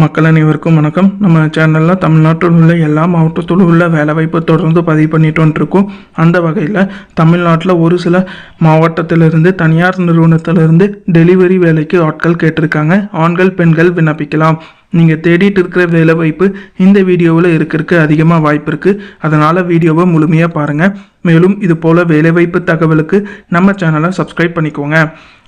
மக்கள் அனைவருக்கும் வணக்கம். நம்ம சேனலில் தமிழ்நாட்டில் உள்ள எல்லா மாவட்டத்திலும் உள்ள வேலைவாய்ப்பு தொடர்ந்து பதிவு பண்ணிட்டு வந்துருக்கோம். அந்த வகையில் தமிழ்நாட்டில் ஒரு சில மாவட்டத்திலிருந்து தனியார் நிறுவனத்திலிருந்து டெலிவரி வேலைக்கு ஆட்கள் கேட்டிருக்காங்க. ஆண்கள் பெண்கள் விண்ணப்பிக்கலாம். நீங்கள் தேடிட்டு இருக்கிற வேலைவாய்ப்பு இந்த வீடியோவில் இருக்கிறதுக்கு அதிகமாக வாய்ப்பு இருக்குது அதனால் வீடியோவை முழுமையாக பாருங்கள் மேலும் இது போல் வேலைவாய்ப்பு தகவலுக்கு நம்ம சேனலை சப்ஸ்கிரைப் பண்ணிக்கோங்க.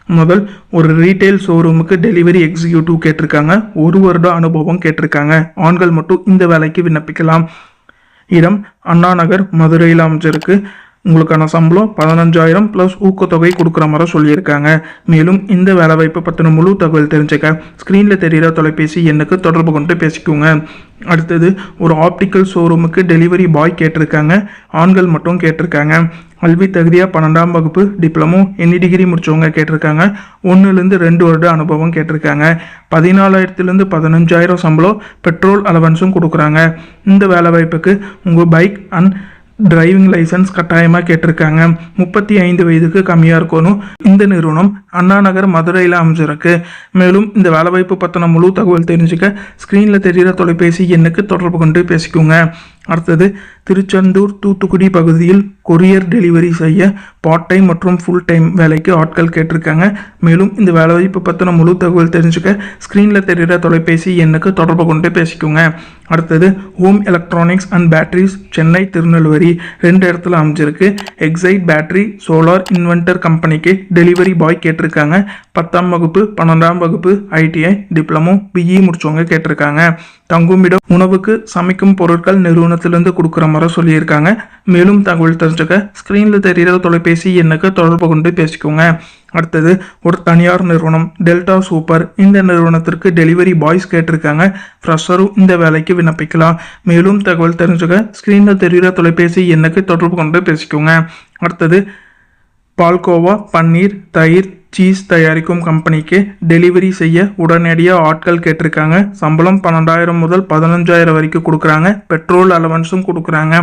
முதல் ஒரு ரீட்டைல் ஷோரூமுக்கு டெலிவரி எக்ஸிக்யூட்டிவ் கேட்டிருக்காங்க. ஒரு வருட அனுபவம் கேட்டிருக்காங்க. ஆண்கள் மட்டும் இந்த வேலைக்கு விண்ணப்பிக்கலாம். இடம் அண்ணா நகர் மதுரையில் அமைஞ்சிருக்கு. உங்களுக்கான சம்பளம் பதினஞ்சாயிரம் ப்ளஸ் ஊக்கத்தொகை கொடுக்குற மாதிரி சொல்லியிருக்காங்க. மேலும் இந்த வேலைவாய்ப்பு பற்றின முழு தகவல் தெரிஞ்சுக்க ஸ்க்ரீனில் தெரிகிற தொலைபேசி எண்ணுக்கு தொடர்பு கொண்டு பேசிக்கோங்க. அடுத்தது ஒரு ஆப்டிக்கல் ஷோரூமுக்கு டெலிவரி பாய் கேட்டிருக்காங்க. ஆண்கள் மட்டும் கேட்டிருக்காங்க. கல்வி தகுதியாக பன்னெண்டாம் வகுப்பு டிப்ளமோ எனி டிகிரி முடித்தவங்க கேட்டிருக்காங்க. ஒன்றுலேருந்து ரெண்டு வருட அனுபவம் கேட்டிருக்காங்க. பதினாலாயிரத்துலேருந்து பதினஞ்சாயிரம் சம்பளம் பெட்ரோல் அலவன்ஸும் கொடுக்குறாங்க. இந்த வேலைவாய்ப்புக்கு உங்கள் பைக் அண்ட் டிரைவிங் லைசன்ஸ் கட்டாயமாக கேட்டிருக்காங்க. முப்பத்தி ஐந்து வயதுக்கு கம்மியாக இருக்கணும். இந்த நிறுவனம் அண்ணா நகர் மதுரையில் அமைஞ்சிருக்கு. மேலும் இந்த வேலைவாய்ப்பு பற்றின முழு தகவல் தெரிஞ்சுக்க ஸ்க்ரீனில் தெரிகிற தொலைபேசி எண்ணுக்கு தொடர்பு கொண்டு பேசிக்கோங்க. அடுத்தது திருச்செந்தூர் தூத்துக்குடி பகுதியில் கொரியர் டெலிவரி செய்ய பார்ட் டைம் மற்றும் ஃபுல் டைம் வேலைக்கு ஆட்கள் கேட்டிருக்காங்க. மேலும் இந்த வேலைவாய்ப்பு பற்றின முழு தகவல் தெரிஞ்சுக்க ஸ்க்ரீனில் தெரிகிற தொலைபேசி எண்ணுக்கு தொடர்பு கொண்டு பேசிக்கோங்க. அடுத்தது home electronics and batteries Chennai Tirunelveli ரெண்டு இடத்துல அமைஞ்சிருக்கு. எக்ஸைட் பேட்டரி சோலார் இன்வென்டர் கம்பெனிக்கு டெலிவரி பாய் கேட்டிருக்காங்க. பத்தாம் வகுப்பு பன்னெண்டாம் வகுப்பு ஐடிஐ டிப்ளமோ பிஇ முடிச்சவங்க கேட்டிருக்காங்க. தங்குமிடம் உணவுக்கு சமைக்கும் பொருட்கள் நிறுவனத்திலிருந்து கொடுக்குற மாதிரி சொல்லியிருக்காங்க. மேலும் தகவல் தெரிஞ்சுக்க ஸ்க்ரீனில் தெரிகிற தொலைபேசி எண்ணுக்கு தொடர்பு கொண்டு பேசிக்கோங்க. அடுத்தது ஒரு தனியார் நிறுவனம் டெல்டா சூப்பர் இந்த நிறுவனத்திற்கு டெலிவரி பாய்ஸ் கேட்டிருக்காங்க. ஃப்ரெஷரும் இந்த வேலைக்கு விண்ணப்பிக்கலாம். மேலும் தகவல் தெரிஞ்சுக்க ஸ்க்ரீனில் தெரிகிற தொலைபேசி எண்ணுக்கு தொடர்பு கொண்டு பேசிக்கோங்க. அடுத்தது பால்கோவா பன்னீர் தயிர் சீஸ் தயாரிக்கும் கம்பெனிக்கு டெலிவரி செய்ய உடனடியாக ஆட்கள் கேட்டிருக்காங்க. சம்பளம் பன்னெண்டாயிரம் முதல் பதினஞ்சாயிரம் வரைக்கும் கொடுக்குறாங்க. பெட்ரோல் அலவன்ஸும் கொடுக்குறாங்க.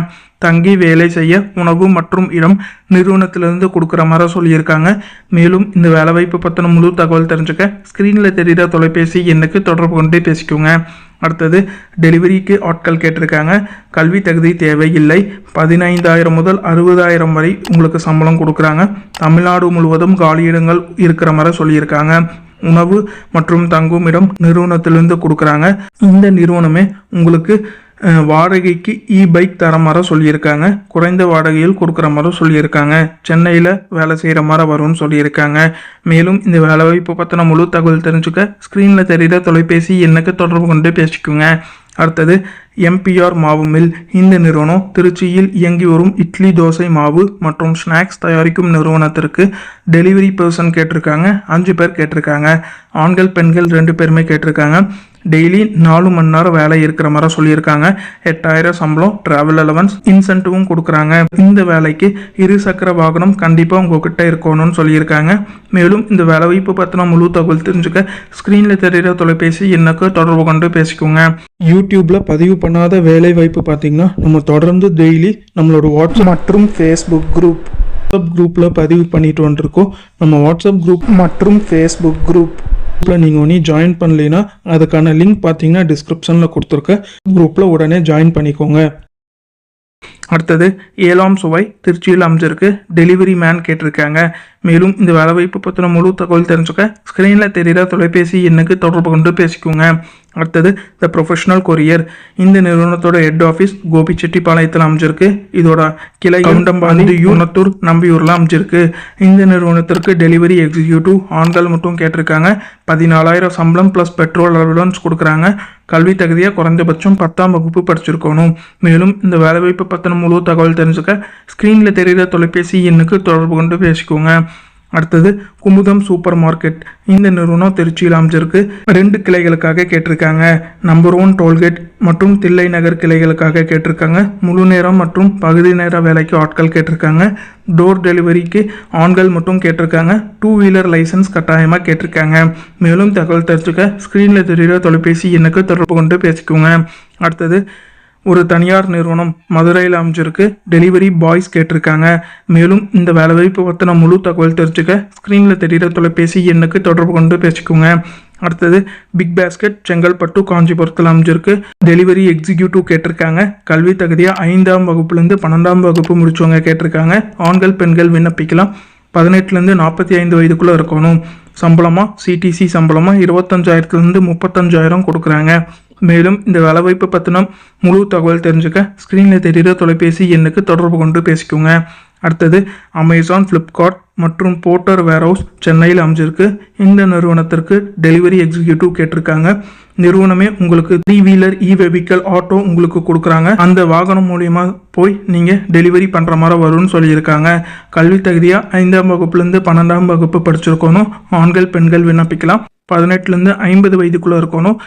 தங்கி வேலை செய்ய உணவு மற்றும் இடம் நிறுவனத்திலிருந்து கொடுக்குற மாதிரி சொல்லியிருக்காங்க. மேலும் இந்த வேலைவாய்ப்பு பற்றின முழு தகவல் தெரிஞ்சுக்க ஸ்க்ரீனில் தெரிகிற தொலைபேசி எண்ணுக்கு தொடர்பு கொண்டு பேசிக்கோங்க. அடுத்தது டெலிவரிக்கு ஆட்கள் கேட்டிருக்காங்க. கல்வி தகுதி தேவையில்லை. பதினைந்தாயிரம் முதல் அறுபதாயிரம் வரை உங்களுக்கு சம்பளம் கொடுக்குறாங்க. தமிழ்நாடு முழுவதும் காலியிடங்கள் இருக்கிற மாதிரி சொல்லியிருக்காங்க. உணவு மற்றும் தங்குமிடம் நிறுவனத்திலிருந்து கொடுக்குறாங்க. இந்த நிறுவனமே உங்களுக்கு வாடகைக்கு இ பைக் தர மாதிரி சொல்லியிருக்காங்க. குறைந்த வாடகையில் கொடுக்குற மாதிரி சொல்லியிருக்காங்க. சென்னையில் வேலை செய்கிற மாதிரி வரும்னு சொல்லியிருக்காங்க. மேலும் இந்த வேலைவாய்ப்பு பற்றின முழு தகவல் தெரிஞ்சுக்க ஸ்க்ரீனில் தெரிகிற தொலைபேசி எண்ணுக்கு தொடர்பு கொண்டு பேசிக்கோங்க. அடுத்தது எம்பிஆர் மாவு மில். இந்த நிறுவனம் திருச்சியில் இயங்கி வரும் இட்லி தோசை மாவு மற்றும் ஸ்நாக்ஸ் தயாரிக்கும் நிறுவனத்திற்கு டெலிவரி பர்சன் கேட்டிருக்காங்க. அஞ்சு பேர் கேட்டிருக்காங்க. ஆண்கள் பெண்கள் ரெண்டு பேருமே கேட்டிருக்காங்க. டெய்லி நாலு மணி நேரம் வேலை இருக்கிற மாதிரி சொல்லியிருக்காங்க. எட்டாயிரம் சம்பளம் டிராவல் அலவன்ஸ் இன்சென்டிவும் கொடுக்குறாங்க. இந்த வேலைக்கு இருசக்கர வாகனம் கண்டிப்பாக உங்ககிட்ட இருக்கணும்னு சொல்லியிருக்காங்க. மேலும் இந்த வேலைவாய்ப்பு பற்றின முழு தகவல் தெரிஞ்சுக்க ஸ்க்ரீனில் தெரிகிற தொலைபேசி எனக்கு தொடர்பு கொண்டு பேசிக்கோங்க. யூடியூப்பில் பதிவு பண்ணாத வேலை வாய்ப்பு பார்த்தீங்கன்னா நம்ம தொடர்ந்து டெய்லி நம்மளோட வாட்ஸ்அப் மற்றும் ஃபேஸ்புக் குரூப் வாட்ஸ்அப் குரூப்பில் பதிவு பண்ணிட்டு வந்துருக்கோம். நம்ம வாட்ஸ்அப் குரூப் மற்றும் ஃபேஸ்புக் குரூப் குரூப்பில் நீங்கள் ஒன்றும் ஜாயின் பண்ணலைன்னா அதுக்கான லிங்க் பார்த்தீங்கன்னா டிஸ்கிரிப்ஷனில் கொடுத்துருக்க குரூப்பில் உடனே ஜாயின் பண்ணிக்கோங்க. அடுத்தது ஏழாம் சுவை திருச்சியில் அமைஞ்சிருக்கு. டெலிவரி மேன் கேட்டிருக்காங்க. மேலும் இந்த வேலைவாய்ப்பு பற்றின முழு தகவல் தெரிஞ்சுக்க ஸ்க்ரீனில் தெரிகிற தொலைபேசி எண்ணுக்கு தொடர்பு கொண்டு பேசிக்கோங்க. அடுத்தது த ப்ரொஃபஷனல் கொரியர் இந்த நிறுவனத்தோட ஹெட் ஆஃபீஸ் கோபிச்செட்டிப்பாளையத்தில் அமைஞ்சிருக்கு. இதோட கிளை கவுண்டம்பாண்டி யூனத்தூர் நம்பியூரில் அமைஞ்சிருக்கு. இந்த நிறுவனத்திற்கு டெலிவரி எக்ஸிக்யூட்டிவ் ஆண்கள் மட்டும் கேட்டிருக்காங்க. பதினாலாயிரம் சம்பளம் ப்ளஸ் பெட்ரோல் அலவன்ஸ் கொடுக்குறாங்க. கல்வி தகுதியாக குறைந்தபட்சம் பத்தாம் வகுப்பு படிச்சிருக்கணும். மேலும் இந்த வேலைவாய்ப்பு பற்றின முழு தகவல் தெரிஞ்சுக்க ஸ்க்ரீனில் தெரிகிற தொலைபேசி எண்ணுக்கு தொடர்பு கொண்டு பேசிக்கோங்க. அடுத்தது குமுதம் சூப்பர் மார்க்கெட் இந்த நிறுவனம் திருச்சியில் அமைஞ்சிருக்கு. ரெண்டு கிளைகளுக்காக கேட்டிருக்காங்க. நம்பர் ஒன் டோல்கேட் மற்றும் தில்லை நகர் கிளைகளுக்காக கேட்டிருக்காங்க. முழு நேரம் மற்றும் பகுதி நேர வேலைக்கு ஆட்கள் கேட்டிருக்காங்க. டோர் டெலிவரிக்கு ஆண்கள் மட்டும் கேட்டிருக்காங்க. டூ வீலர் லைசன்ஸ் கட்டாயமாக கேட்டிருக்காங்க. மேலும் தகவல் தெரிஞ்சுக்க ஸ்க்ரீனில் தெரிகிற தொலைபேசி எண்ணுக்கு தொடர்பு கொண்டு பேசிக்கோங்க. அடுத்தது ஒரு தனியார் நிறுவனம் மதுரையில் அமைஞ்சிருக்கு. டெலிவரி பாய்ஸ் கேட்டிருக்காங்க. மேலும் இந்த வேலைவாய்ப்பு பற்றின முழு தகவல் தெரிஞ்சுக்க ஸ்க்ரீனில் தெரிகிற தொலைபேசி எண்ணுக்கு தொடர்பு கொண்டு பேசிக்கோங்க. அடுத்தது பிக் பாஸ்கெட் செங்கல்பட்டு காஞ்சிபுரத்தில் அமைஞ்சிருக்கு. டெலிவரி எக்ஸிக்யூட்டிவ் கேட்டிருக்காங்க. கல்வி தகுதியாக ஐந்தாம் வகுப்புலேருந்து பன்னெண்டாம் வகுப்பு முடிச்சவங்க கேட்டிருக்காங்க. ஆண்கள் பெண்கள் விண்ணப்பிக்கலாம். பதினெட்டுலேருந்து நாற்பத்தி ஐந்து வயதுக்குள்ளே இருக்கணும். சம்பளமாக சிடிசி சம்பளமாக இருபத்தஞ்சாயிரத்துலேருந்து முப்பத்தஞ்சாயிரம் கொடுக்குறாங்க. மேலும் இந்த வேலைவாய்ப்பு பற்றின முழு தகவல் தெரிஞ்சுக்க ஸ்க்ரீனில் தெரிகிற தொலைபேசி எண்ணுக்கு தொடர்பு கொண்டு பேசிக்கோங்க. அடுத்தது அமேசான் ஃப்ளிப்கார்ட் மற்றும் போர்ட்டர் வேர்ஹவுஸ் சென்னையில் அமைஞ்சிருக்கு. இந்த நிறுவனத்திற்கு டெலிவரி எக்ஸிக்யூட்டிவ் கேட்டிருக்காங்க. நிறுவனமே உங்களுக்கு three wheeler e vehicle auto உங்களுக்கு கொடுக்குறாங்க. அந்த வாகனம் மூலியமாக போய் நீங்கள் டெலிவரி பண்ணுற மாதிரி வரும்னு சொல்லியிருக்காங்க. கல்வி தகுதியாக ஐந்தாம் வகுப்புலேருந்து பன்னெண்டாம் வகுப்பு படிச்சிருக்கணும். ஆண்கள் பெண்கள் விண்ணப்பிக்கலாம். பதினெட்டுலேருந்து ஐம்பது வயதுக்குள்ளே இருக்கணும்.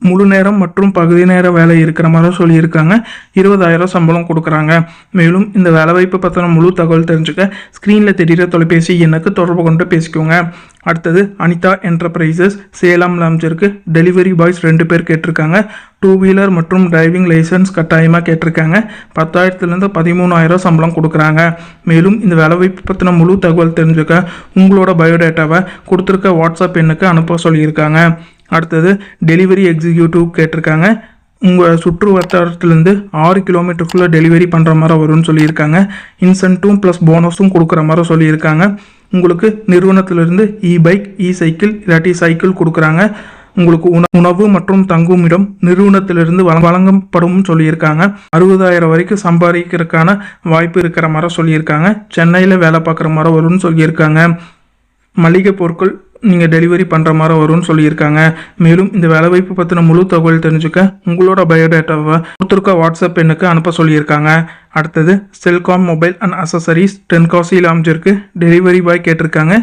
முழு நேரம் மற்றும் பகுதி நேர வேலை இருக்கிற மாதிரி சொல்லியிருக்காங்க. இருபதாயிரம் சம்பளம் கொடுக்குறாங்க. மேலும் இந்த வேலைவாய்ப்பு பற்றின முழு தகவல் தெரிஞ்சுக்க ஸ்க்ரீனில் தெரிகிற தொலைபேசி எண்ணுக்கு தொடர்பு கொண்டு பேசிக்கோங்க. அடுத்தது அனிதா என்டர்பிரைசஸ் சேலம் லாம்ஜருக்கு டெலிவரி பாய்ஸ் ரெண்டு பேர் கேட்டிருக்காங்க. டூ வீலர் மற்றும் டிரைவிங் லைசன்ஸ் கட்டாயமாக கேட்டிருக்காங்க. பத்தாயிரத்துலேருந்து பதிமூணாயிரம் சம்பளம் கொடுக்குறாங்க. மேலும் இந்த வேலைவாய்ப்பு பற்றின முழு தகவல் தெரிஞ்சுக்க உங்களோட பயோடேட்டாவை கொடுத்துருக்க வாட்ஸ்அப் எண்ணுக்கு அனுப்ப சொல்லியிருக்காங்க. அடுத்தது டெலிவரி எக்ஸிக்யூட்டிவ் கேட்டிருக்காங்க. உங்கள் சுற்று வட்டாரத்துலேருந்து ஆறு கிலோமீட்டருக்குள்ளே டெலிவரி பண்ணுற மாதிரி வரும்னு சொல்லியிருக்காங்க. இன்சென்ட்டும் ப்ளஸ் போனஸும் கொடுக்குற மாதிரி சொல்லியிருக்காங்க. உங்களுக்கு நிறுவனத்திலிருந்து இ பைக் இ சைக்கிள் இல்லாட்டி சைக்கிள் கொடுக்குறாங்க. உங்களுக்கு உண உணவு மற்றும் தங்குமிடம் நிறுவனத்திலிருந்து வழ- வழங்கப்படும் சொல்லியிருக்காங்க. அறுபதாயிரம் வரைக்கும் சம்பாதிக்கிறதுக்கான வாய்ப்பு இருக்கிற மாதிரி சொல்லியிருக்காங்க. சென்னையில் வேலை பார்க்குற மாதிரி வரும்னு சொல்லியிருக்காங்க. மளிகை பொருட்கள் நீங்கள் டெலிவரி பண்ணுற மாதிரி வரும்னு சொல்லியிருக்காங்க. மேலும் இந்த வேலைவாய்ப்பு பற்றின முழு தகவல் தெரிஞ்சுக்க உங்களோட பயோடேட்டாவை கொடுத்துருக்க வாட்ஸ்அப் எண்ணுக்கு அனுப்ப சொல்லியிருக்காங்க. அடுத்தது செல்காம் மொபைல் அண்ட் அசசரிஸ் தென்காசியில் அமைஞ்சிருக்கு. டெலிவரி பாய் கேட்டிருக்காங்க.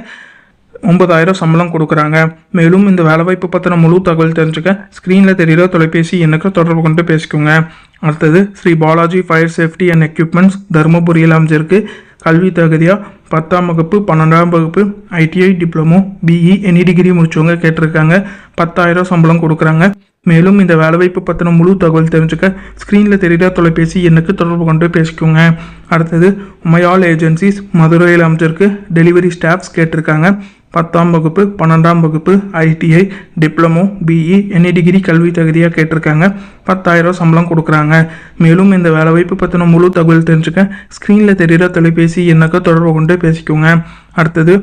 ஒன்பதாயிரம் சம்பளம் கொடுக்குறாங்க. மேலும் இந்த வேலைவாய்ப்பு பற்றின முழு தகவல் தெரிஞ்சுக்க ஸ்க்ரீனில் தெரியிற தொலைபேசி எனக்கு தொடர்பு கொண்டு பேசிக்கோங்க. அடுத்தது Sri Balaji fire safety and equipments தருமபுரியில் அமைஞ்சிருக்கு. கல்வி தகுதியாக பத்தாம் வகுப்பு பன்னெண்டாம் வகுப்பு ITI diploma BE any degree முடிச்சவங்க கேட்டிருக்காங்க. பத்தாயிரம் சம்பளம் கொடுக்குறாங்க. மேலும் இந்த வேலைவாய்ப்பு பற்றின முழு தகவல் தெரிஞ்சுக்க ஸ்க்ரீனில் தெரிகிற தொலைபேசி எனக்கு தொடர்பு கொண்டு பேசிக்கோங்க. அடுத்தது உமையால் ஏஜென்சிஸ் மதுரையில் அமைச்சிருக்கு டெலிவரி ஸ்டாஃப்ஸ் கேட்டிருக்காங்க. பத்தாம் வகுப்பு பன்னெண்டாம் வகுப்பு ITI diploma BE any degree கல்வி தகுதியாக கேட்டிருக்காங்க. பத்தாயிரம் சம்பளம் கொடுக்குறாங்க. மேலும் இந்த வேலைவாய்ப்பு பற்றின முழு தகவல் தெரிஞ்சுக்க ஸ்க்ரீனில் தெரிகிற தொலைபேசி என்னக்கோ தொடர்பு கொண்டு பேசிக்கோங்க. அடுத்தது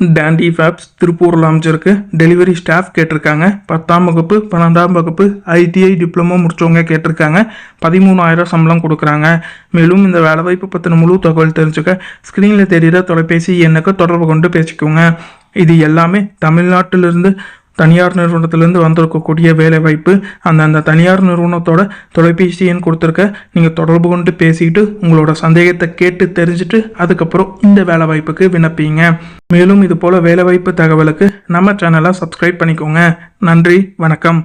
டேண்டி ஃபேப்ஸ் திருப்பூரில் அமைச்சிருக்கு டெலிவரி ஸ்டாஃப் கேட்டிருக்காங்க. பத்தாம் வகுப்பு பன்னெண்டாம் வகுப்பு ஐடிஐ டிப்ளமோ முடிச்சவங்க கேட்டிருக்காங்க. பதிமூணாயிரம் சம்பளம் கொடுக்குறாங்க. மேலும் இந்த வேலைவாய்ப்பு பற்றின முழு தகவல் தெரிஞ்சுக்க ஸ்க்ரீனில் தெரிகிற தொலைபேசி எண்ணுக்கு தொடர்பு கொண்டு பேசிக்கோங்க. இது எல்லாமே தமிழ்நாட்டிலிருந்து தனியார் நிறுவனத்திலேருந்து வந்திருக்கக்கூடிய வேலைவாய்ப்பு அந்த அந்த தனியார் நிறுவனத்தோட தொலைபேசி எண் கொடுத்துருக்க நீங்கள் தொடர்பு கொண்டு பேசிட்டு உங்களோட சந்தேகத்தை கேட்டு தெரிஞ்சுட்டு அதுக்கப்புறம் இந்த வேலைவாய்ப்புக்கு விண்ணப்பிங்க. மேலும் இது போல் வேலைவாய்ப்பு தகவலுக்கு நம்ம சேனலை சப்ஸ்கிரைப் பண்ணிக்கோங்க. நன்றி வணக்கம்.